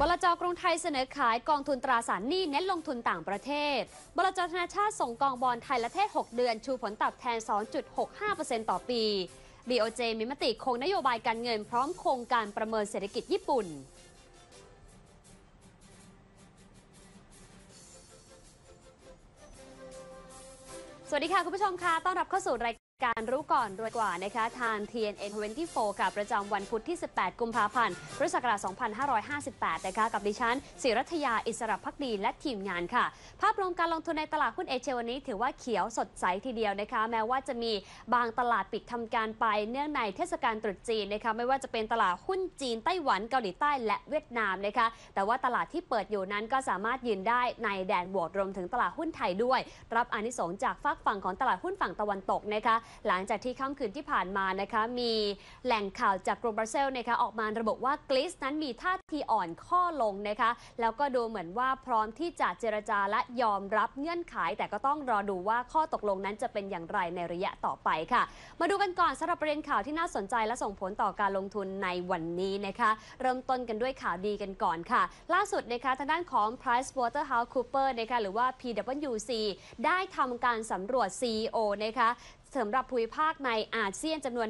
บลจกรุงไทยเสนอขายกองทุนตราสารหนี้เน้นลงทุนต่างประเทศ บลจธนาชาติส่งกองบอลไทยละเทศ 6 เดือน ชูผลตอบแทน 2.65%ต่อปี BOJ มีมติคงนโยบายการเงินพร้อมโครงการประเมินเศรษฐกิจญี่ปุ่นสวัสดีค่ะ คุณผู้ชมค่ะ ต้อนรับเข้าสู่ราย การรู้ก่อนรวยกว่านะคะทาง TNN 24ค่ะประจำวันพุธที่ 18 กุมภาพันธ์พุทธศักราช2558 นะคะกับดิฉันศิรัทยาอิสระพักดีและทีมงานค่ะ ภาพรวมการลงทุนในตลาดหุ้นเอเชียวันนี้ ถือว่าเขียวสดใสทีเดียวนะคะ แม้ว่าจะมีบางตลาดปิดทำการไปเนื่องในเทศกาลตรุษจีนนะคะไม่ว่าจะเป็นตลาดหุ้นจีนไต้หวันเกาหลีใต้และเวียดนามนะคะแต่ว่าตลาดที่เปิดอยู่นั้นก็สามารถยืนได้ในแดนบวกรวมถึงตลาดหุ้นไทยด้วย รับอานิสงส์จากฝากฝั่งของตลาดหุ้นฝั่งตะวันตกนะคะหลังจากที่ค่ำคืนที่ผ่านมานะคะมีแหล่งข่าวจากกรุงบรัสเซลส์นะคะออกมาระบุว่ากรีซนั้นมีท่าทีอ่อนข้อลงนะคะแล้วก็ดูเหมือนว่าพร้อมที่จะเจรจาและยอมรับเงื่อนไข แต่ก็ต้องรอดูว่าข้อตกลงนั้นจะเป็นอย่างไรในระยะต่อไปค่ะ มาดูกันก่อนสำหรับประเด็นข่าวที่น่าสนใจและส่งผลต่อการลงทุนในวันนี้นะคะเริ่มต้นกันด้วยข่าวดีกันก่อนค่ะ ล่าสุดนะคะทางด้านของ Price Waterhouse Cooper นะคะหรือว่า PwC ได้ทำการสำรวจ CEO นะคะ สำหรับภูมิภาคในอาเซียนจำนวน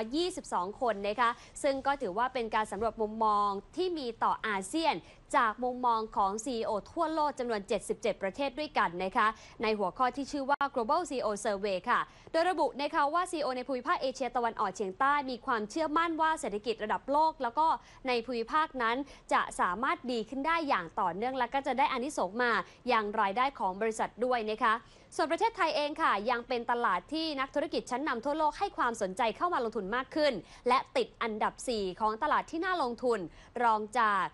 1,322 คนนะคะซึ่งก็ถือว่าเป็นการสำรวจมุมมองที่มีต่ออาเซียน จากมุมมองของ CEO ทั่วโลกจำนวน 77 ประเทศด้วยกันนะคะในหัวข้อที่ชื่อว่า Global CEO Survey ค่ะ โดยระบุนะคะว่า CEO ในภูมิภาคเอเชียตะวันออกเฉียงใต้มีความเชื่อมั่นว่าเศรษฐกิจระดับโลก แล้วก็ในภูมิภาคนั้นจะสามารถดีขึ้นได้อย่างต่อเนื่องและก็จะได้อานิสงส์มาอย่างรายได้ของบริษัทด้วยนะคะส่วนประเทศไทยเองค่ะ ยังเป็นตลาดที่นักธุรกิจชั้นนำทั่วโลกให้ความสนใจเข้ามาลงทุนมากขึ้น และติดอันดับ 4 ของตลาดที่น่าลงทุน รองจาก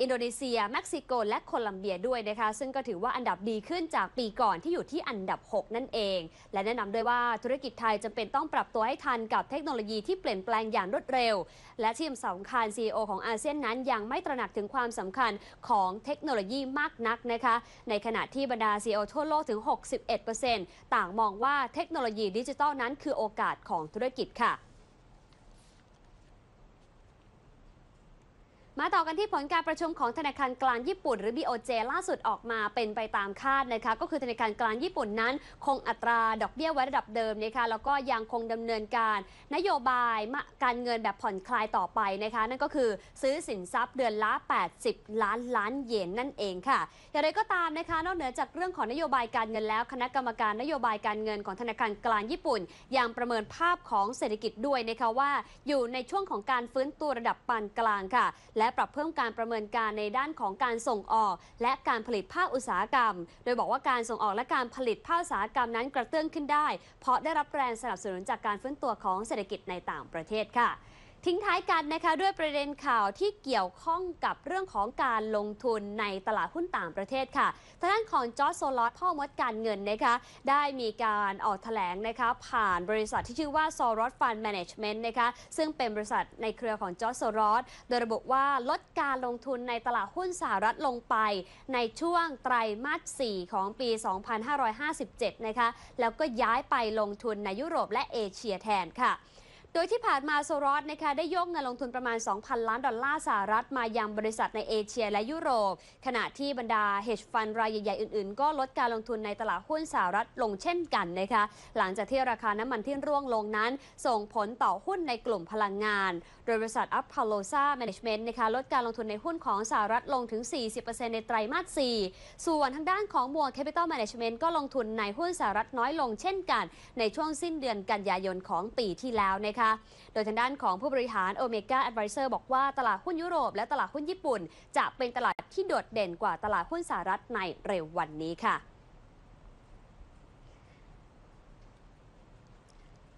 อินโดนีเซีย เม็กซิโก และโคลัมเบียด้วยนะคะ ซึ่งก็ถือว่าอันดับดีขึ้นจากปีก่อนที่อยู่ที่อันดับ 6 นั่นเอง และแนะนำด้วยว่าธุรกิจไทยจำเป็นต้องปรับตัวให้ทันกับเทคโนโลยีที่เปลี่ยนแปลงอย่างรวดเร็ว และที่สำคัญ CEO ของอาเซียนนั้นยังไม่ตระหนักถึงความสำคัญของเทคโนโลยีมากนักนะคะ ในขณะที่บรรดา CEO ทั่วโลกถึง 61%ต่างมองว่าเทคโนโลยีดิจิทัลนั้นคือโอกาสของธุรกิจค่ะ มาต่อกันที่ผลการประชุมของธนาคารกลางญี่ปุ่น หรือ BOJ ล่าสุดออกมาเป็นไปตามคาดนะคะ ก็คือธนาคารกลางญี่ปุ่นนั้น คงอัตราดอกเบี้ยไว้ระดับเดิมนะคะแล้วก็ยังคงดำเนินการ นโยบายการเงินแบบผ่อนคลายต่อไปนะคะ นั่นก็คือซื้อสินทรัพย์เดือนละ 80 ล้านล้านเยนนั่นเองค่ะ อย่างไรก็ตามนะคะ นอกเหนือจากเรื่องของนโยบายการเงินแล้ว คณะกรรมการนโยบายการเงินของธนาคารกลางญี่ปุ่น ยังประเมินภาพของเศรษฐกิจด้วยนะคะว่า อยู่ในช่วงของการฟื้นตัวระดับปานกลางค่ะ และปรับเพิ่มการประเมินการในด้านของการส่งออก และการผลิตภาคอุตสาหกรรม โดยบอกว่าการส่งออกและการผลิตภาคอุตสาหกรรมนั้นกระเตื้องขึ้นได้ เพราะได้รับแรงสนับสนุนจากการฟื้นตัวของเศรษฐกิจในต่างประเทศค่ะ ทิ้งท้ายกันนะคะด้วยประเด็นข่าวที่เกี่ยวข้องกับเรื่องของการลงทุนในตลาดหุ้นต่างประเทศค่ะทางด้านของจอร์จโซลอสพ่อมดการเงินนะคะได้มีการออกแถลงนะคะผ่านบริษัทที่ชื่อว่า s o r o s Fund Management นะคะซึ่งเป็นบริษัทในเครือของจอร์จโซลอสโดยระบุว่าลดการลงทุนในตลาดหุ้นสหรัฐลงไป ในช่วงไตรมาส 4 ของปี 2557 นะคะแล้วก็ย้ายไปลงทุนในยุโรปและเอเชียแทนค่ะ โดยที่ผ่านมาโซรอสนะคะได้ยกเงินลงทุนประมาณ 2,000 ล้านดอลลาร์สหรัฐมายังบริษัทในเอเชียและยุโรป ขณะที่บรรดา hedge fund รายใหญ่ๆอื่นๆ ก็ลดการลงทุนในตลาดหุ้นสหรัฐลงเช่นกันนะคะหลังจากที่ราคาน้ำมันที่ร่วงลงนั้น ส่งผลต่อหุ้นในกลุ่มพลังงาน โดยบริษัท a p a l o s a Management นะคะลดการลงทุนในหุ้นของสหรัฐลงถึง 40%ในไตรมาส 4 ส่วนทางด้านของมัว Capital Management ก็ลงทุนในหุ้นสหรัฐน้อยลงเช่นกัน ในช่วงสิ้นเดือนกันยายนของปีที่แล้วนะคะโดยทางด้านของผู้บริหาร Omega Advisor บอกว่าตลาดหุ้นยุโรปและตลาดหุ้นญี่ปุ่น จะเป็นตลาดที่โดดเด่นกว่าตลาดหุ้นสหรัฐในเร็ววันนี้ค่ะ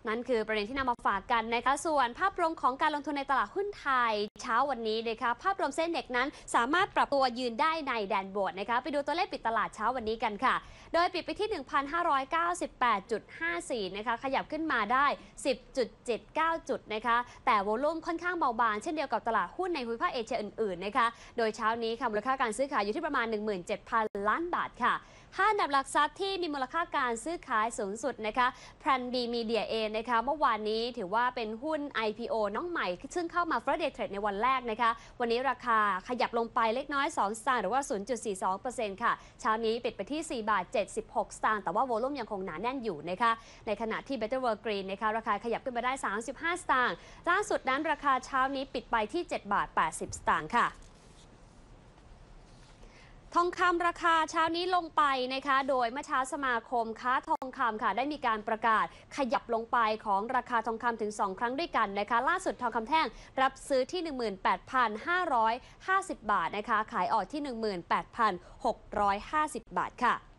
นั่นคือประเด็นที่นำมาฝากกันนะคะ ส่วนภาพรวมของการลงทุนในตลาดหุ้นไทย เช้าวันนี้นะคะภาพรวมเส้นเด็กนั้นสามารถปรับตัวยืนได้ในแดนบวกนะคะ ไปดูตัวเลขปิดตลาดเช้าวันนี้กันค่ะ โดยปิดไปที่ 1,598.54 นะคะ ขยับขึ้นมาได้ 10.79 จุดนะคะ แต่วอลุ่มค่อนข้างเบาบาง เช่นเดียวกับตลาดหุ้นในภูมิภาคเอเชียอื่นๆนะคะ โดยเช้านี้ค่ะมูลค่าการซื้อขายอยู่ที่ประมาณ 17,000 ล้านบาทค่ะ 5อันดับหลักทรัพย์ที่มีมูลค่าการซื้อขายสูงสุดนะคะพรันดีมีเดียเองนะคะเมื่อวานนี้ถือว่าเป็นหุ้น IPO น้องใหม่ ซึ่งเข้ามา Friday Trade ในวันแรกนะคะ วันนี้ราคาขยับลงไปเล็กน้อย 2 สตางค์หรือว่า 0.42%ค่ะ เช้านี้ปิดไปที่ 4 บาท 76 สตางค์แต่ว่าโวลุ่มยังคงหนาแน่นอยู่นะคะในขณะที่ Better World Green นะคะราคาขยับขึ้นมาได้ 35 สตางค์ล่าสุดนั้นราคาเช้านี้ปิดไปที่ 7 บาท 80 สตางค์ค่ะ ทองคำราคาเช้านี้ลงไปนะคะ โดยเมื่อเช้าสมาคมค้าทองคำค่ะ ได้มีการประกาศขยับลงไปของราคาทองคำถึง 2 ครั้งด้วยกันนะคะ ล่าสุดทองคำแท่งรับซื้อที่ 18,550 บาทนะคะ ขายออกที่ 18,650 บาทค่ะ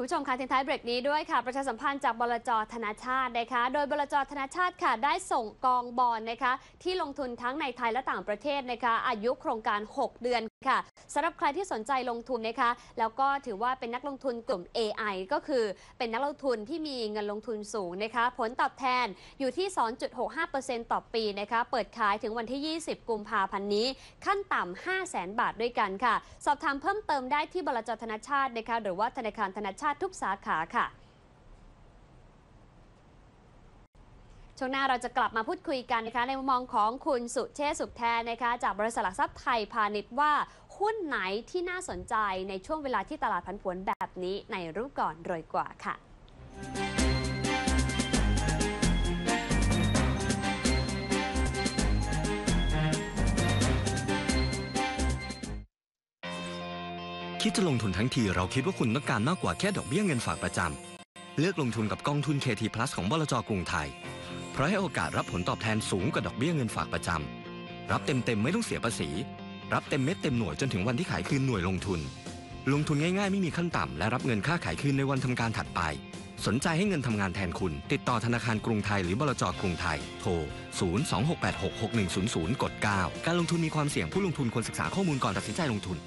คุณผู้ชมคะทิ้งท้ายเบรกนี้ด้วยค่ะ ประชาสัมพันธ์จากบลจธนาชาตินะคะ โดยบลจธนาชาติค่ะ ได้ส่งกองบอลนะคะ ที่ลงทุนทั้งในไทยและต่างประเทศนะคะ อายุโครงการ 6 เดือนค่ะสำหรับใครที่สนใจลงทุนนะคะ แล้วก็ถือว่าเป็นนักลงทุนกลุ่ม AI ก็คือเป็นนักลงทุนที่มีเงินลงทุนสูงนะคะ ผลตอบแทนอยู่ที่ 2.65%ต่อปีนะคะ เปิดขายถึงวันที่ 20 กุมภาพันธ์นี้ ขั้นต่ำ 5 0 0 0 0 0บาทด้วยกันค่ะ สอบถามเพิ่มเติมได้ที่บลจธนาชาตินะคะ หรือว่าธนาคารธนาชาติทุกสาขาค่ะ ช่วงหน้าเราจะกลับมาพูดคุยกันนะคะในมุมมองของคุณสุเชษสุขแทนนะคะจากบริษัทหลักทรัพย์ไทยพาณิชย์ว่าหุ้นไหนที่น่าสนใจในช่วงเวลาที่ตลาดผันผวนแบบนี้ในรู้ก่อนรวยกว่าค่ะคิดจะลงทุนทั้งทีเราคิดว่าคุณต้องการมากกว่าแค่ดอกเบี้ยเงินฝากประจำ เลือกลงทุนกับกองทุน KT Plus ของบลจกรุงไทย ราะให้โอกาสรับผลตอบแทนสูงกว่าดอกเบี้ยเงินฝากประจำ รับเต็มๆไม่ต้องเสียภาษี รับเต็มเม็ดเต็มหน่วยจนถึงวันที่ขายคืนหน่วยลงทุน ลงทุนง่ายๆไม่มีขั้นต่ำและรับเงินค่าขายคืนในวันทำการถัดไป สนใจให้เงินทำงานแทนคุณ ติดต่อธนาคารกรุงไทยหรือบลจกรุงไทย โทร 026866100 กด 9 การลงทุนมีความเสี่ยงผู้ลงทุนควรศึกษาข้อมูลก่อนตัดสินใจลงทุน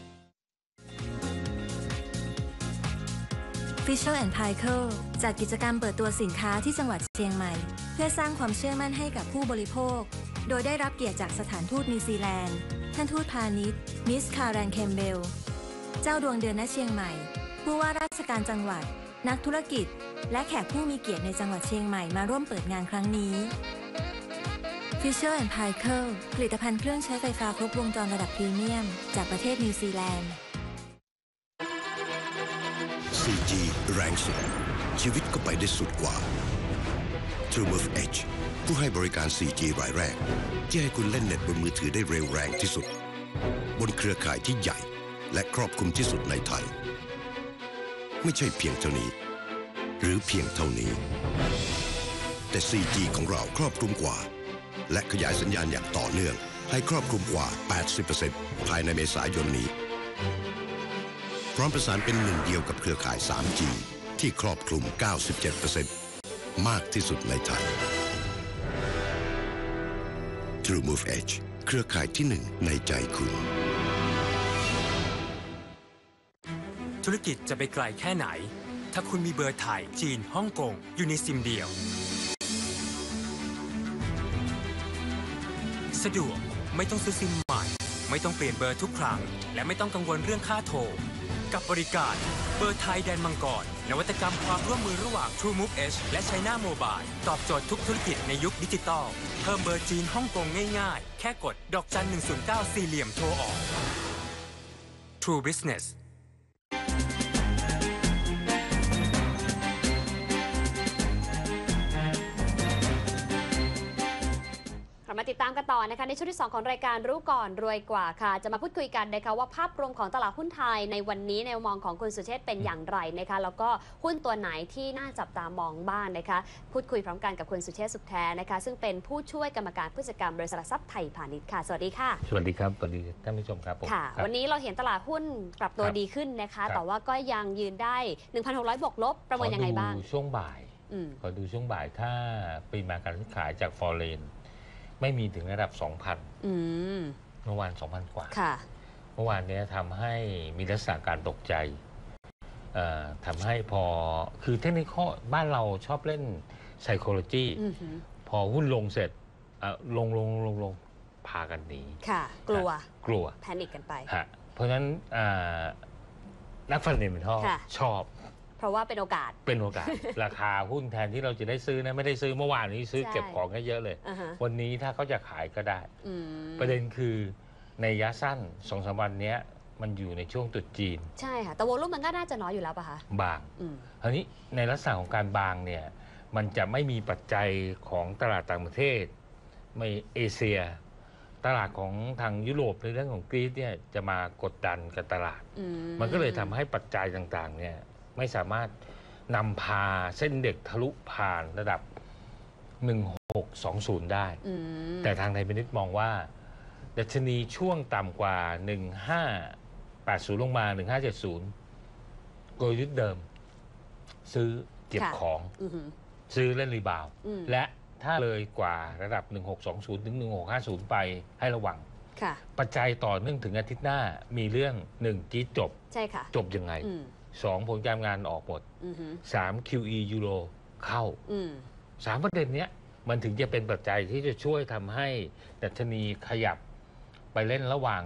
Fisher and Paykel จัดกิจกรรมเปิดตัวสินค้าที่จังหวัดเชียงใหม่ เพื่อสร้างความเชื่อมั่นให้กับผู้บริโภค โดยได้รับเกียรติจากสถานทูตนิวซีแลนด์ ท่านทูตพาณิชย์ มิสคารันเคมเบล เจ้าดวงเดือนณเชียงใหม่ ผู้ว่าราชการจังหวัด นักธุรกิจ และแขกผู้มีเกียรติในจังหวัดเชียงใหม่มาร่วมเปิดงานครั้งนี้ Fisher and Paykel ผลิตภัณฑ์เครื่องใช้ไฟฟ้าครบวงจรระดับพรีเมียม จากประเทศนิวซีแลนด์ 4G แรงสุด ชีวิตก็ไปได้สุดกว่า TrueMove Edge ผู้ให้บริการ 4G รายแรก ที่ให้คุณเล่นเน็ตบนมือถือได้เร็วแรงที่สุด บนเครือข่ายที่ใหญ่ และครอบคลุมที่สุดในไทย ไม่ใช่เพียงเท่านี้ หรือเพียงเท่านี้ แต่ 4G ของเราครอบคลุมกว่า และขยายสัญญาณอย่างต่อเนื่อง ให้ครอบคลุมกว่า 80%ภายในเมษายนนี้ พร้อมประสานเป็นหนึ่งเดียวกับเครือข่าย 3G ที่ครอบคลุม 97%มากที่สุดในไทย TrueMove Edge เครือข่ายที่หนึ่งในใจคุณ ธุรกิจจะไปไกลแค่ไหน ถ้าคุณมีเบอร์ไทย จีน ฮ่องกง อยู่ในซิมเดียว สะดวก ไม่ต้องซื้อซิมใหม่ ไม่ต้องเปลี่ยนเบอร์ทุกครั้ง และไม่ต้องกังวลเรื่องค่าโทร กับบริการ เบอร์ไทยแดนมังกร นวัตกรรมความร่วมมือระหว่าง TrueMove H และ China Mobile ตอบโจทย์ทุกธุรกิจในยุคดิจิตอลเพิ่มเบอร์จีนฮ่องกงง่ายๆ แค่กดดอกจัน109 สี่เหลี่ยมโทรออก True Business ลับมาติดตามกันต่อนะคะในช่วงที่ 2 ของรายการรู้ก่อนรวยกว่าค่ะ จะมาพูดคุยกันนะคะว่าภาพรวมของตลาดหุ้นไทยในวันนี้ในมุมมองของคุณสุเชษฐ์เป็นอย่างไรนะคะแล้วก็หุ้นตัวไหนที่น่าจับตามองบ้างนะคะพูดคุยพร้อมกันกับคุณสุเชษฐ์สุขแท้นะคะ ซึ่งเป็นผู้ช่วยกรรมการผู้จัดการบริษัทหลักทรัพย์ไทยพาณิชย์ค่ะ สวัสดีค่ะ สวัสดีครับสวัสดีท่านผู้ชมครับผมค่ะ ครับ วันนี้เราเห็นตลาดหุ้นปรับตัวครับดีขึ้นนะคะ ครับ แต่ว่าก็ยังยืนได้ 1,600 บวกลบประเมินยังไงบ้างขอดูช่วงบ่าย อืมขอดูช่วงบ่ายถ้าปริมาณการซื้อขายจากฟอร์เรน ไม่มีถึงระดับ 2,000อืมเมื่อวาน 2,000 กว่า ค่ะ เมื่อวานเนี้ยทำให้มีลักษณะการตกใจเอ่อทำให้พอคือเทคนิคบ้านเราชอบเล่น psychology อือหือพอหุ้นลงเสร็จเอ่อลงลงลงลงภพากันหนีค่ะ กลัว กลัวแพนิคกันไป ฮะเพราะฉะนั้นอ่านักฟันเดเมนทัลค่ะ ชอบ เพราะว่าเป็นโอกาส เป็นโอกาส ราคาหุ้นแทนที่เราจะได้ซื้อนะไม่ได้ซื้อเมื่อวานนี้ซื้อใช่เก็บของก็เยอะเลย อ่าฮะ วันนี้ถ้าเขาจะขายก็ได้ อืมประเด็นคือในระยะสั้นสองสามวันเนี้ยมันอยู่ในช่วงตรุษจีนใช่ค่ะแต่วอลุ่มมันก็น่าจะน้อยอยู่แล้วป่ะคะบาง อืม คราวนี้ในลักษณะของการบางเนี่ยมันจะไม่มีปัจจัยของตลาดต่างประเทศ ไม่เอเชีย ตลาดของทางยุโรปในเรื่องของกรีซเนี่ยจะมากดดันกับตลาด อืมันก็เลยทำให้ปัจจัยต่างๆเนี่ย ไม่สามารถนำพาเส้นเด็กทะลุผ่านระดับ 1620 ได้ อืมแต่ทางไทยพินิษมองว่า ดัชนีช่วงต่ำกว่า 1580 ลงมา 1570กลยุทธ์เดิม ซื้อเก็บของอือหือซื้อเล่นรีบาวด์อืมและถ้าเลยกว่าระดับ 1620 ถึง 1650 ไปให้ระวัง ค่ะ ปัจจัยต่อเนื่องถึงอาทิตย์หน้ามีเรื่อง1จีดจบใช่ค่ะ จบยังไง อืม 2ผลการงานออกหมดอือหือ3 QE ยูโรเข้าอืม3ประเด็นเนี้ยมันถึงจะเป็นปัจจัยที่จะช่วยทำให้ดัชนีขยับไปเล่นระหว่าง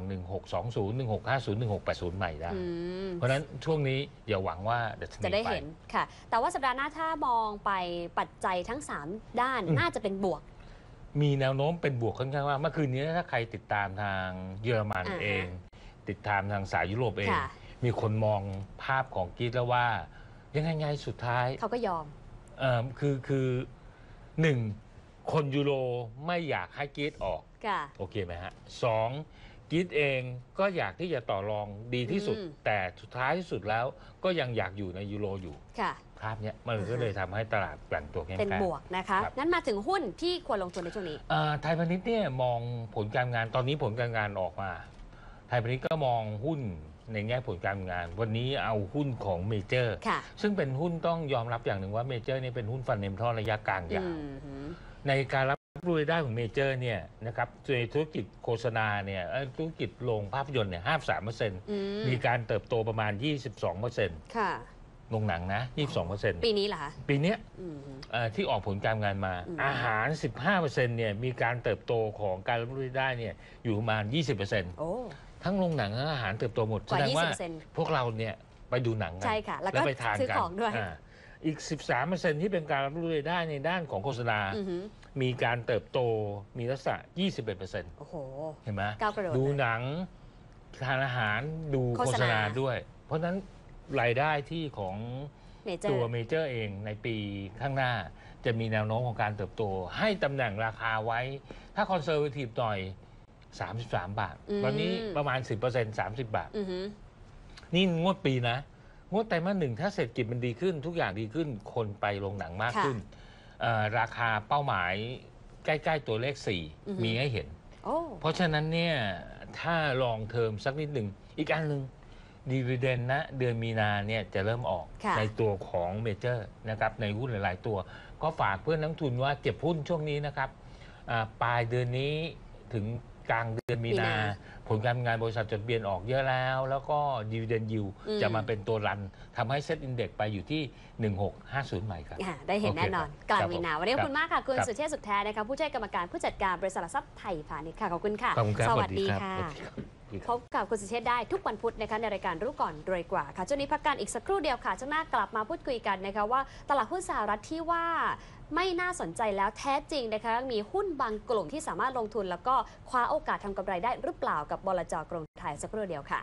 1620 1650 1680 ใหม่ได้อืมเพราะฉะนั้นช่วงนี้อย่าหวังว่าดัชนีจะได้ไปเห็นค่ะ แต่ว่าสัปดาห์หน้าถ้ามองไปปัจจัยทั้ง 3 ด้านอืมน่าจะเป็นบวก มีแนวโน้มเป็นบวกค่อนข้างว่าเมื่อคืนนี้ถ้าใครติดตามทางเยอรมันอ่าฮะเอง ติดตามทางสายยุโรปเองค่ะ มีคนมองภาพของกรีซแล้วว่า ยังไงไงสุดท้ายเขาก็ยอมเอ่อคือคือหนึ่งคนยูโรไม่อยากให้กรีซออก ค่ะ โอเคไหมฮะสองกรีซเองก็อยากที่จะต่อรองดีที่สุด อืม แต่สุดท้ายที่สุดแล้วก็ยังอยากอยู่ในยูโรอยู่ค่ะ ภาพเนี้ยมันก็เลยทำให้ตลาดแกว่งตัวแข็งเป็นแกร่ง บวกนะคะ ครับ งั้นมาถึงหุ้นที่ควรลงทุนในช่วงนี้ เอ่อไทยพาณิชย์เนี่ยมองผลการงานตอนนี้ผลการงานออกมา ไทยพาณิชย์ก็มองหุ้น ในแง่ผลการงาน วันนี้เอาหุ้นของเมเจอร์ ค่ะ ซึ่งเป็นหุ้นต้องยอมรับอย่างหนึ่งว่าเมเจอร์นี่เป็นหุ้นฟันเนมทอระยะกลางอืยาวมหือในการรับรู้รายได้ของเมเจอร์เนี่ยนะครับในธุรกิจโฆษณาเนี่ยเอ่อธุรกิจโรงภาพยนตร์เนี่ยห้าสามเปอร์เซ็นต์อืม มีการเติบโตประมาณ 22เปอร์เซ็นต์ค่ะ โรงหนังนะ 22เปอร์เซ็นต์ปีนี้เหรอคะปีเนี้ยอืมหือเอ่อที่ออกผลการงานมา อืม อาหาร 15เปอร์เซ็นต์เนี่ยมีการเติบโตของการรับรู้รายได้เนี่ยอยู่ประมาณ 20เปอร์เซ็นต์ โอ้ ทั้งโรงหนังและอาหารเติบโตหมดกแสว่า ดงว่า20%พวกเราเนี่ยไปดูหนังกัใช่ค่ะ แล้วก็ไปทานซื้อกันของด้วยาอีก 13เปอร์เซ็นต์ที่เป็นการรับรู้รายได้ในด้านของโฆษณา อือหือมีการเติบโตมีลักษณะ21เปอร์เซ็นต์โอ้โห เห็นไหมก้าวกระโดดดูเลยหนังทานอาหารดูโฆโฆษษณา ณาด้วย เพราะฉะนั้นรายได้ที่ของ เมเจอตัวร์ เมเจอร์เองในปีข้างหน้า จะมีแนวโน้มของการเติบโต ให้ตำแหน่งราคาไว้ ถ้าคอนเซอร์ a ทีฟหน่อย 33 บาท อืมตอนนี้ประมาณ 10% 30 บาท อือหือนี่งวดปีนะ งวดไตรมาสหนึ่งถ้าเศรษฐกิจมันดีขึ้น ทุกอย่างดีขึ้นคนไปโรงหนังมากค่ะขึ้นเอ่อราคาเป้าหมายใกล้ๆตัวเลข อือฮึ 4 มีให้เห็น โอ้เพราะฉะนั้นเนี่ย ถ้าลองเทอมสักนิดหนึ่ง อีกอันหนึ่งดีเวเดนนะ เดือนมีนาเนี่ยจะเริ่มออกค่ะ ในตัวของเมเจอร์นะครับ ในหุ้นหลายๆตัว ก็ฝากเพื่อนนักลงทุนว่าเก็บหุ้นช่วงนี้นะครับอ่าปลายเดือนนี้ถึง กลางเดือนมีมีนา นาผลการงานบริษัทจดทะเบียนออกเยอะแล้ว แล้วก็ดีเวเดนยิวอืม จะมาเป็นตัวรันทำให้เซ็ตอินเด็กไปอยู่ที่ 1650 ใหม่ครับ อ่าได้เห็นโอเคแน่นอนครับกลางครับมีนาผมวันนี้ขอบคุณมากค่ะ คุณครับ สุเทพสุดแท้นะคะผู้ช่วยกรรมการผู้จัดการบริษัทหลักทรัพย์ไทยพาณิชย์ค่ะขอบคุณค่ะ ขอบคุณครับสวัสดีรับค่ะสวัสดีครับ พบกับคุณสุเทพได้ทุกวันพุธนะคะในรายการรู้ก่อนรวยกว่าค่ะช่วงนี้พักกันอีกสักครู่เดียวค่ะช่วงหน้ากลับมาพูดคุยกันนะคะว่าตลาดหุ้นสหรัฐที่ว่าไม่น่าสนใจแล้วแท้จริงนะคะมีหุ้นบางกลุ่มที่สามารถลงทุน แล้วก็คว้าโอกาสทำกำไรได้หรือเปล่ากับบลจกรุงไทยสักครู่เดียวค่ะ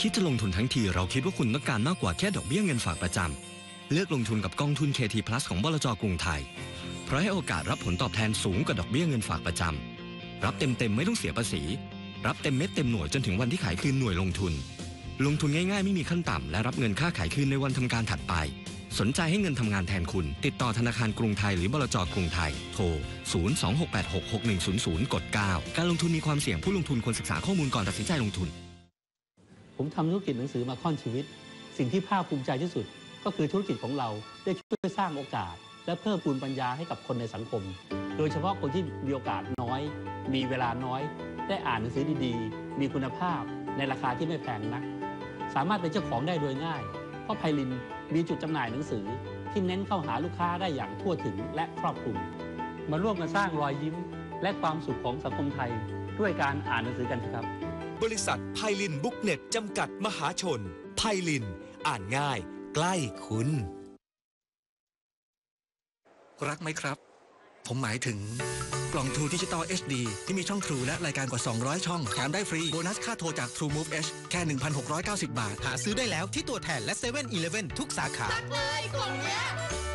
คิดจะลงทุนทั้งทีเราคิดว่าคุณต้องการมากกว่าแค่ดอกเบี้ยเงินฝากประจำ เลือกลงทุนกับกองทุน KT Plus ของบลจกรุงไทย เพราะให้โอกาสรับผลตอบแทนสูงกว่าดอกเบี้ยเงินฝากประจำ รับเต็มๆไม่ต้องเสียภาษี รับเต็มเม็ดเต็มหน่วยจนถึงวันที่ขายคืนหน่วยลงทุน ลงทุนง่ายๆไม่มีขั้นต่ำและรับเงินค่าขายคืนในวันทำการถัดไป สนใจให้เงินทำงานแทนคุณ ติดต่อธนาคารกรุงไทยหรือบลจกรุงไทย โทร 026866100 กด 9 การลงทุนมีความเสี่ยงผู้ลงทุนควรศึกษาข้อมูลก่อนตัดสินใจลงทุน ผมทำธุรกิจหนังสือมาค่อนชีวิต สิ่งที่ภาคภูมิใจที่สุด ก็คือธุรกิจของเราได้ช่วยสร้างโอกาส และเพิ่มพูนปัญญาให้กับคนในสังคม โดยเฉพาะคนที่มีโอกาสน้อย มีเวลาน้อย ได้อ่านหนังสือดีๆ มีคุณภาพในราคาที่ไม่แพงนัก สามารถเป็นเจ้าของได้โดยง่าย เพราะไพลินมีจุดจำหน่ายหนังสือ ที่เน้นเข้าหาลูกค้าได้อย่างทั่วถึงและครอบคลุมมาร่วมกันสร้างรอยยิ้ม และความสุขของสังคมไทย ด้วยการอ่านหนังสือกันครับ บริษัทไพลินบุ๊กเน็ตจำกัดมหาชน ไพลิน อ่านง่าย ใกล้คุณ รักไหมครับ ผมหมายถึง กล่อง True Digital HD ที่มีช่อง True และรายการกว่า 200 ช่อง แถมได้ฟรี โบนัสค่าโทรจาก True Move H แค่ 1,690 บาท หาซื้อได้แล้วที่ตัวแทนและ7 e เ e ่ e อทุกสาขาจะ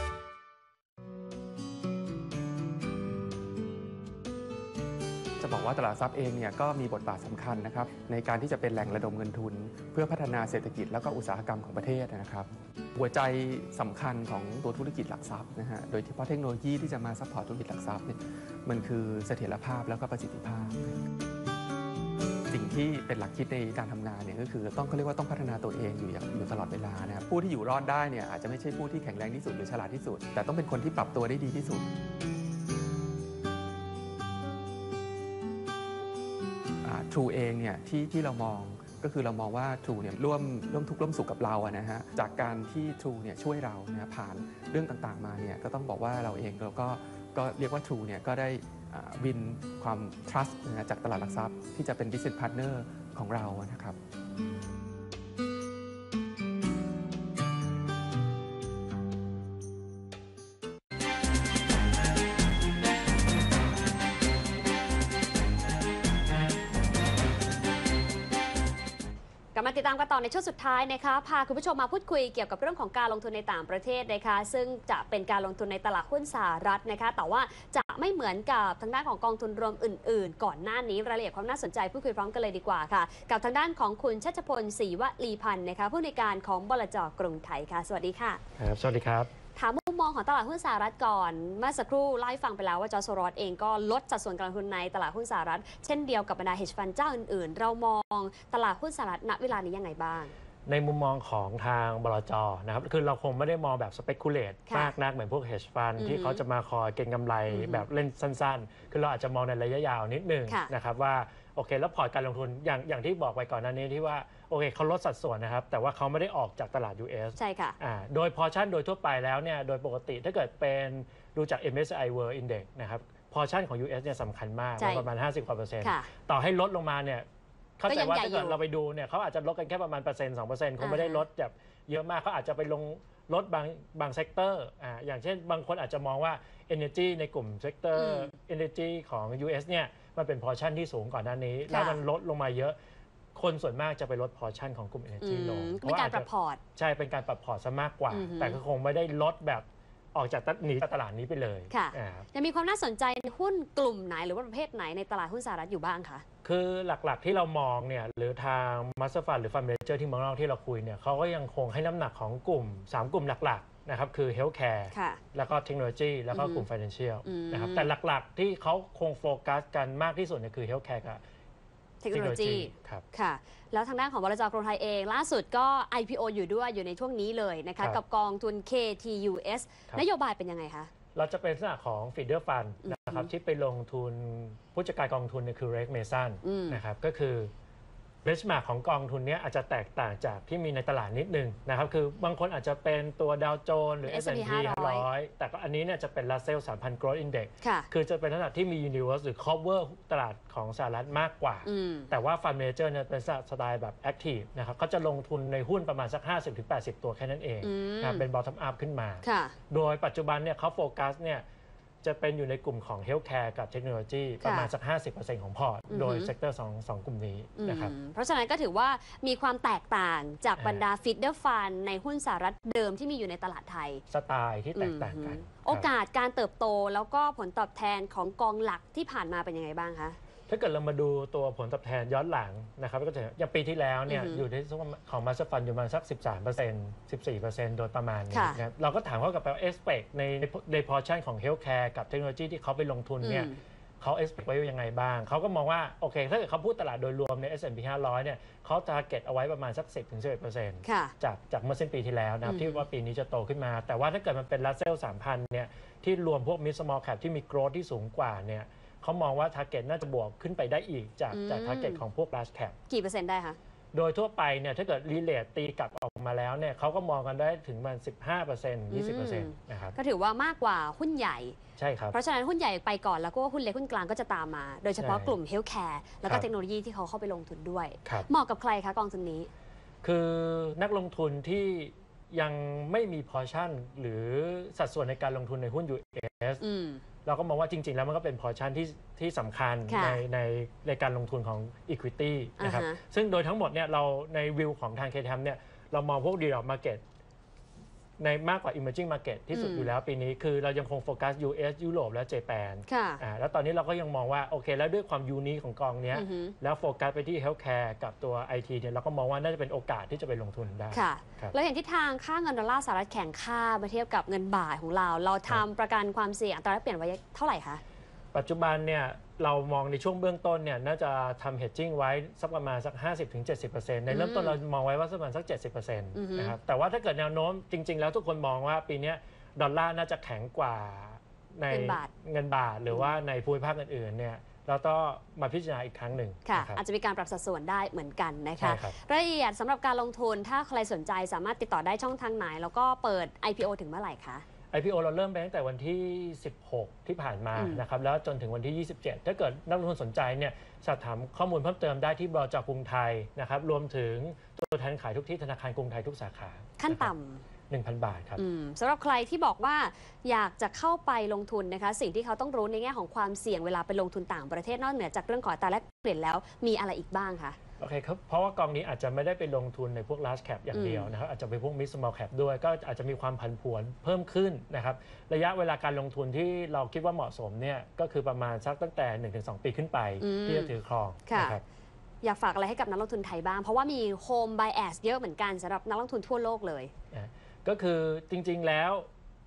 บอกว่าตลาดทรัพย์เองเนี่ยก็มีบทบาทสำคัญนะครับในการที่จะเป็นแหล่งระดมเงินทุน เพื่อพัฒนาเศรษฐกิจแล้วก็อุตสาหกรรมของประเทศนะครับหัวใจสำคัญของตัวธุรกิจหลักทรัพย์นะฮะโดยเฉพาะเทคโนโลยีที่จะมาซัพพอร์ตธุรกิจหลักทรัพย์เนี่ยมันคือเสถียรภาพแล้วก็ประสิทธิภาพ สิ่งที่เป็นหลักคิดในการทำงานเนี่ยก็คือต้องเขาเรียกว่าต้องพัฒนาตัวเองอยู่อย่างอยู่ตลอดเวลานะครับผู้ที่อยู่รอดได้เนี่ยอาจจะไม่ใช่ผู้ที่แข็งแรงที่สุดหรือฉลาดที่สุด แต่ต้องเป็นคนที่ปรับตัวได้ดีที่สุด True เองเนี่ยที่ที่เรามองก็คือเรามองว่า True เนี่ยร่วมร่วมทุกข์ร่วมสุขกับเราอะนะฮะจากการที่ True เนี่ยช่วยเรานะผ่านเรื่องต่างๆมาเนี่ยก็ต้องบอกว่าเราเองเราก็ก็เรียกว่า True เนี่ยก็ได้วินความ trust นะจากตลาดหลักทรัพย์ที่จะเป็น business partner ของเรานะครับ ติดตามกันต่อในช่วงสุดท้ายนะคะพาคุณผู้ชมมาพูดคุยเกี่ยวกับเรื่องของการลงทุนในต่างประเทศนะคะ ซึ่งจะเป็นการลงทุนในตลาดหุ้นสหรัฐนะคะ แต่ว่าจะไม่เหมือนกับทางด้านของกองทุนรวมอื่น ๆ ก่อนหน้านี้รายละเอียดความน่าสนใจพูดคุยพร้อมกันเลยดีกว่าค่ะ กับทางด้านของคุณชัชพลศรีวลีพันธ์นะคะผู้ในการของบลจกรุงไทยค่ะ สวัสดีค่ะ ครับ สวัสดีครับ มมุมมองของตลาดหุ้นสหรัฐก่อนเมื่อสักครู่เล่าให้ฟังไปแล้วว่าจอร์จโซรอสเองก็ลดสัดส่วนการลงทุนในตลาดหุ้นสหรัฐ เช่นเดียวกับบรรดา hedge fund เจ้าอื่นๆ เรามองตลาดหุ้นสหรัฐณเวลานี้ยังไงบ้าง ในมุมมองของทางบลจนะครับ คือเราคงไม่ได้มองแบบ speculate ค่ะมากนักเหมือนพวก hedge fund อือฮึที่เขาจะมาคอยเก็งกำไรอือฮึแบบเล่นสั้นๆ คือเราอาจจะมองในระยะยาวนิดนึงค่ะ นะครับว่า โอเค แล้วพอร์ตการลงทุนอย่างอย่างที่บอกไปก่อนหน้านี้ที่ว่าโอเคเขาลดสัดส่วนนะครับ แต่ว่าเขาไม่ได้ออกจากตลาด US ใช่ค่ะอ่าโดยพอชั่นโดยทั่วไปแล้วเนี่ยโดยปกติถ้าเกิดเป็นดูจาก MSCI World Index นะครับพอชั่นของ US เนี่ยสำคัญมากใช่ประมาณ 50กว่าเปอร์เซ็นต์ค่ะต่อให้ลดลงมาเนี่ยเข้าใจว่าก็ยังใหญ่ถ้าเกิดอยู่เราไปดูเนี่ยเขาอาจจะลดกันแค่ประมาณเปอร์เซ็นต์สองเปอร์เซ็นต์คงไม่ได้อ่าฮะลดแบบเยอะมากเขาอาจจะไปลงลดบางบางเซกเตอร์อ่าอย่างเช่นบางคนอาจจะมองว่า Energy ในกลุ่มเซกเตอร์ Energy ของ US เนี่ย มันเป็นพอชั่นที่สูงก่อนหน้านี้ แล้วมันลดลงมาเยอะคนส่วนมากจะไปลดพอชั่นของกลุ่มอื Energy ลงมเพมีราะว่าการอาจปจะรับพอร์ตใช่เป็นการปรับพอร์ตซะมากกว่าอือฮึแต่ก็คงไม่ได้ลดแบบออกจากตหนีจากตลาดนี้ไปเลยค่ะอ่ายังมีความน่าสนใจหุ้นกลุ่มไหนหรือว่าประเภทไหนในตลาดหุ้นสหรัฐอยู่บ้างคะคือหลักๆที่เรามองเนี่ยหรือทางมาสเตอร์ฟันหรือฟันเมเจอร์ที่เมืองนอกที่เราคุยเนี่ยเขาก็ยังคงให้น้ำหนักของกลุ่ม 3 กลุ่มหลักๆ นะครับคือเฮลท์แคร์ค่ะ แล้วก็เทคโนโลยีแล้วก็อือฮึกลุ่ม Financial อืม นะครับแต่หลักๆที่เขาคงโฟกัสกันมากที่สุดเนี่ยคือเฮลท์แคร์กับ เทคโนโลยีครับ ค่ะ แล้วทางด้านของบลจกรุงไทยเอง ล่าสุดก็ IPO อยู่ด้วยอยู่ในช่วงนี้เลยนะครัคะ บกับกองทุน KTUS ครับ นโยบายเป็นยังไงคะ เราจะเป็นลักษณะของฟีเดอร์ฟันนะครับที่ไปลงทุนผู้จัดการกองทุนเนี่ยคือเรกเมซันอืม นะครับก็คือ เบสมาของกองทุนเนี้ยอาจจะแตกต่างจากที่มีในตลาดนิดนึงนะครับ คือบางคนอาจจะเป็นตัวดาวโจนส์หรือ S&P S&P 500 แต่ก็อันนี้เนี่ยจะเป็น Russell 3,000 Growth Index ค่ะคือจะเป็นลักษณะที่มี Universe หรือ cover ตลาดของสหรัฐมากกว่าอืมแต่ว่าฟันเมเจอร์เนี่ยเป็นสไตล์แบบ Active นะครับเขาจะลงทุนในหุ้นประมาณสัก 50-80 ตัวแค่นั้นเองอืมนะครับเป็น bottom up ขึ้นมาค่ะโดยปัจจุบันเนี่ยเขาโฟกัสเนี่ย จะเป็นอยู่ในกลุ่มของเฮลท์แคร์กับเทคโนโลยีประมาณสัก 50%ของพอร์ตอือฮึโดยเซกเตอร์สองสองกลุ่มนี้นะครับอืมเพราะฉะนั้นก็ถือว่ามีความแตกต่างจากอ่าบรรดาฟิดเดอร์ฟันในหุ้นสหรัฐเดิมที่มีอยู่ในตลาดไทย สไตล์ที่แตกต่างกันอืมโอกาสการเติบโตแล้วก็ผลตอบแทนของกองหลักที่ผ่านมาเป็นยังไงบ้างคะ ถ้าเกิดเรามาดูตัวผลตอบแทนย้อนหลังนะครับก็จะเห็นอย่างปีที่แล้วเนี่ยอือฮึอยู่ที่ของมาสฟันอยู่ประมาณสัก 13% 14%โดยประมาณนี้ค่ะนะครับเราก็ถามเขากลับไปว่าเอสเปกในในพอร์ชั่นของเฮลท์แคร์กับเทคโนโลยีที่เขาไปลงทุนเนี่ยอืม เขาเอ็กซ์ไว้ยังไงบ้าง เขาก็มองว่า โอเค ถ้าเกิดเขาพูดตลาดโดยรวมใน S&P 500เนี่ยเขาจะเก็ตเอาไว้ประมาณสัก 10-11%ค่ะ จากจากเมื่อสิ้นปีที่แล้วนะครับ อืมที่ว่าปีนี้จะโตขึ้นมา แต่ว่าถ้าเกิดมันเป็นรัสเซล3,000เนี่ย ที่รวมพวกมิสมอลแคปที่มีโกรธที่สูงกว่าเนี่ย เขามองว่า t a r g e t น่าจะบวกขึ้นไปได้อีกจากจากอืม t a r g e t ของพวก large cap กี่เปอร์เซ็นต์ได้คะ โดยทั่วไปเนี่ยถ้าเกิดรีเลทตีกลับออกมาแล้วเนี่ยเขาก็มองกันได้ถึงมัน 15% 20%นะครับก็ถือว่ามากกว่าหุ้นใหญ่ ใช่ครับ เพราะฉะนั้นหุ้นใหญ่ไปก่อนแล้วก็หุ้นเล็กหุ้นกลางก็จะตามมา โดยเฉพาะใช่กลุ่มเฮลท์แคร์แล้วก็ครับเทคโนโลยีที่เขาเข้าไปลงทุนด้วย ครับ เหมาะกับใครคะกองทุนนี้ คือนักลงทุนที่ยังไม่มีพอชั่น หรือสัดส่วนในการลงทุนในหุ้น US อืม เราก็มองว่าจริง ๆ แล้วมันก็เป็นพอชั่นที่ที่สำคัญค่ะในในในการลงทุนของ Equity นะครับอ่าฮะ ซึ่งโดยทั้งหมดเนี่ยเราในวิวของทาง k t m เนี่ยเรามองพวก developed market ในมากกว่า emerging market ที่สุดอืมอยู่แล้วปีนี้คือเรายังคงโฟกัส US ยุโรปและเจแปนค่ะอ่าแล้วตอนนี้เราก็ยังมองว่า โอเค แล้วด้วยความยูนิคของกองเนี้ย อือฮึ แล้วโฟกัสไปที่ healthcare กับตัว IT เนี่ยเราก็มองว่าน่าจะเป็นโอกาสที่จะไปลงทุนได้ ค่ะ ครับ แล้วเห็นทิศทางค่าเงินดอลลาร์สหรัฐแข็งค่ามาเทียบกับเงินบาทของเรา เราทำประกันความเสี่ยงอัตราแลกเปลี่ยนไว้เท่าไหร่คะ ปัจจุบันเนี่ยเรามองในช่วงเบื้องต้นเนี่ยน่าจะทำ hedging ไว้สักประมาณสัก 50-70%ในเริ่มต้นเรามองไว้ว่าสักประมาณสัก 70%นอือฮึะครับแต่ว่าถ้าเกิดแนวโน้มจริง ๆ แล้วทุกคนมองว่าปีเนี้ยดอลลาร์น่าจะแข็งกว่าในเงินบาทเงินบาทหรือว่าในภูมิภาคอื่นๆเนี่ยเราต้องมาพิจารณาอีกครั้งหนึ่งค่ะนะครับอาจจะมีการปรับสัดส่วนได้เหมือนกันนะคะใช่ครับรายละเอียดสำหรับการลงทุนถ้าใครสนใจสามารถติดต่อได้ช่องทางไหน แล้วก็เปิด IPO ถึงเมื่อไหร่คะ IPO เราเริ่มไปตั้งแต่วันที่ 16 ที่ผ่านมาอืมนะครับแล้วจนถึงวันที่ 27 ถ้าเกิดนักลงทุนสนใจเนี่ยสอบถามข้อมูลเพิ่มเติมได้ที่บลจกรุงไทยนะครับรวมถึงตัวแทนขายทุกที่ธนาคารกรุงไทยทุกสาขาขั้นต่1,000 บาทครับำอืมสำหรับใครที่บอกว่าอยากจะเข้าไปลงทุนนะคะ สิ่งที่เขาต้องรู้ในแง่ของความเสี่ยงเวลาไปลงทุนต่างประเทศนอกเหนือจากเรื่องของอัตราแลกเปลี่ยนแล้วมีอะไรอีกบ้างคะ โอเคครับ เพราะว่ากองนี้อาจจะไม่ได้ไปลงทุนในพวก large cap อย่างเดียวนะครับ อาจจะไปพวก mid small cap ด้วย ก็อาจจะมีความผันผวนเพิ่มขึ้นนะครับ ระยะเวลาการลงทุนที่เราคิดว่าเหมาะสมเนี่ย ก็คือประมาณสักตั้งแต่ 1-2 ปีขึ้นไปอืมที่จะถือครองค่ะนะครับอยากฝากอะไรให้กับนักลงทุนไทยบ้าง เพราะว่ามี home bias เยอะเหมือนกันสำหรับนักลงทุนทั่วโลกเลย ก็คือจริงๆแล้ว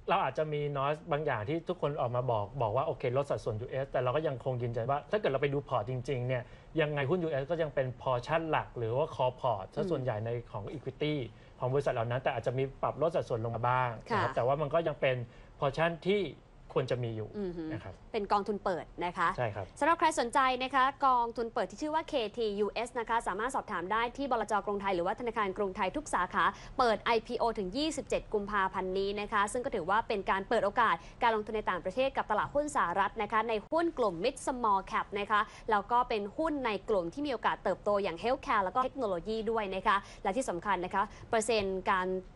เราอาจจะมีนอสบางอย่างที่ทุกคนออกมาบอกบอกว่าโอเคลดสัดส่วน US แต่เราก็ยังคงยืนยันว่า ถ้าเกิดเราไปดูพอร์ตจริงๆเนี่ยยังไงหุ้น US ก็ยังเป็นพอร์ชั่นหลัก หรือว่าคอพอร์ตซะส่วนใหญ่ในของ Equity ของบริษัทเหล่านั้น แต่อาจจะมีปรับลดสัดส่วนลงมาบ้างนะครับค่ะแต่ว่ามันก็ยังเป็นพอร์ชั่นที่ ควรจะมีอยู่อือฮึนะครับเป็นกองทุนเปิดนะคะใช่ครับสำหรับใครสนใจนะคะ กองทุนเปิดที่ชื่อว่า KTUS นะคะสามารถสอบถามได้ที่บลจกรุงไทยหรือว่าธนาคารกรุงไทยทุกสาขา เปิด IPO ถึง 27 กุมภาพันธ์นี้นะคะ ซึ่งก็ถือว่าเป็นการเปิดโอกาสการลงทุนในต่างประเทศกับตลาดหุ้นสหรัฐนะคะในหุ้นกลุ่ม Mid Small Cap นะคะแล้วก็เป็นหุ้นในกลุ่มที่มีโอกาสเติบโตอย่าง Healthcare แล้วก็เทคโนโลยีด้วยนะคะและที่สำคัญนะคะเปอร์เซ็นต์การเอ่อเ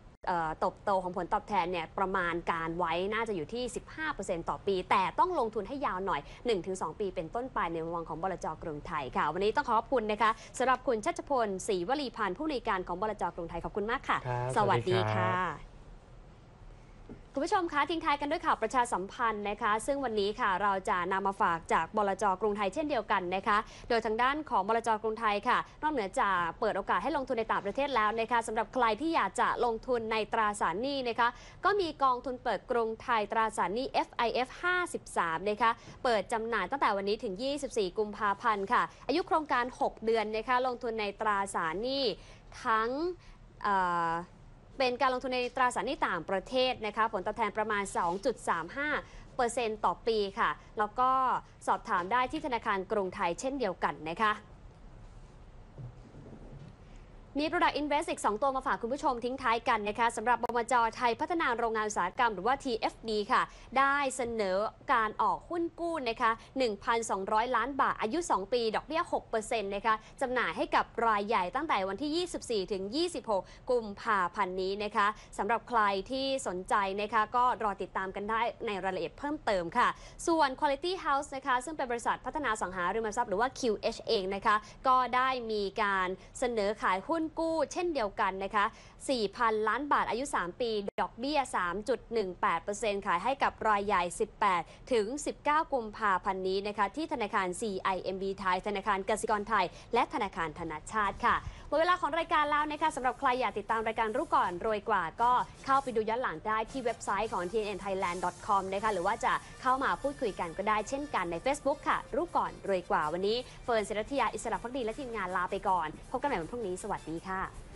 ติบโตของผลตอบแทนเนี่ยประมาณการไว้น่าจะอยู่ที่ 15%ต่อปี แต่ต้องลงทุนให้ยาวหน่อย 1-2 ปีเป็นต้นไปในมุมมองของบลจกรุงไทยค่ะ วันนี้ต้องขอขอบคุณนะคะสำหรับคุณชัชพลศรีวลีพันธ์ผู้ในวยการของบลจกรุงไทยขอบคุณมากค่ะครับสวัสดีสวัสดีครัค่ะบ คุณผู้ชมคะทิ้งท้ายกันด้วยข่าวประชาสัมพันธ์นะคะ ซึ่งวันนี้ค่ะเราจะนำมาฝากจากบลจกรุงไทยเช่นเดียวกันนะคะ โดยทางด้านของบลจกรุงไทยค่ะ นอกเหนือจากเปิดโอกาสให้ลงทุนในต่างประเทศแล้วนะคะสำหรับใครที่อยากจะลงทุนในตราสารหนี้นะคะ ก็มีกองทุนเปิดกรุงไทยตราสารหนี้ FIF 53นะคะเปิดจำหน่ายตั้งแต่วันนี้ถึง 24 กุมภาพันธ์ค่ะ อายุโครงการ 6 เดือนนะคะลงทุนในตราสารหนี้ทั้ง เป็นการลงทุนในตราสารหนี้ต่างประเทศนะคะผลตอบแทนประมาณ 2.35เปอร์เซ็นต์ต่อปีค่ะ แล้วก็สอบถามได้ที่ธนาคารกรุงไทยเช่นเดียวกันนะคะ มี Product Invest อีก 2 ตัวมาฝากคุณผู้ชมทิ้งท้ายกันนะคะสำหรับบมจไทยพัฒนาโรงงานอุตสาหกรรมหรือว่า TFD ค่ะ ได้เสนอการออกหุ้นกู้นะคะ 1,200 ล้านบาท อายุ 2 ปี ดอกเบี้ย 6%นะคะจำหน่ายให้กับรายใหญ่ตั้งแต่วันที่ 24 ถึง 26 กุมภาพันธ์นี้นะคะสำหรับใครที่สนใจนะคะก็รอติดตามกันได้ในรายละเอียดเพิ่มเติมค่ะ ส่วน Quality House นะคะซึ่งเป็นบริษัทพัฒนาสังหาริมทรัพย์หรือว่า QH เองนะคะก็ได้มีการเสนอขายหุ้นกู้เช่นเดียวกันนะคะ 4,000 ล้านบาทอายุ 3 ปี ดอกเบี้ย 3.18%ขายให้กับรายใหญ่ 18 ถึง 19 กุมภาพันธ์นี้นะคะที่ธนาคาร CIMB ไทย ธนาคารกสิกรไทย และธนาคารธนาชาติค่ะ มดเวลาของรายการแล้วนะคะสำหรับใครอยากติดตามรายการรู้ก่อนรวยกว่าก็เข้าไปดูย้อนหลังได้ที่เว็บไซต์ของ tnthailand.com นะคะหรือว่าจะเข้ามาพูดคุยกันก็ได้เช่นกันใน Facebook ค่ะ รู้ก่อนรวยกว่าวันนี้เฟิร์นศิรัทยาอิสระพักดีและทีมงานลาไปก่อน พบกันใหม่วันพรุ่งนี้สวัสดีค่ะ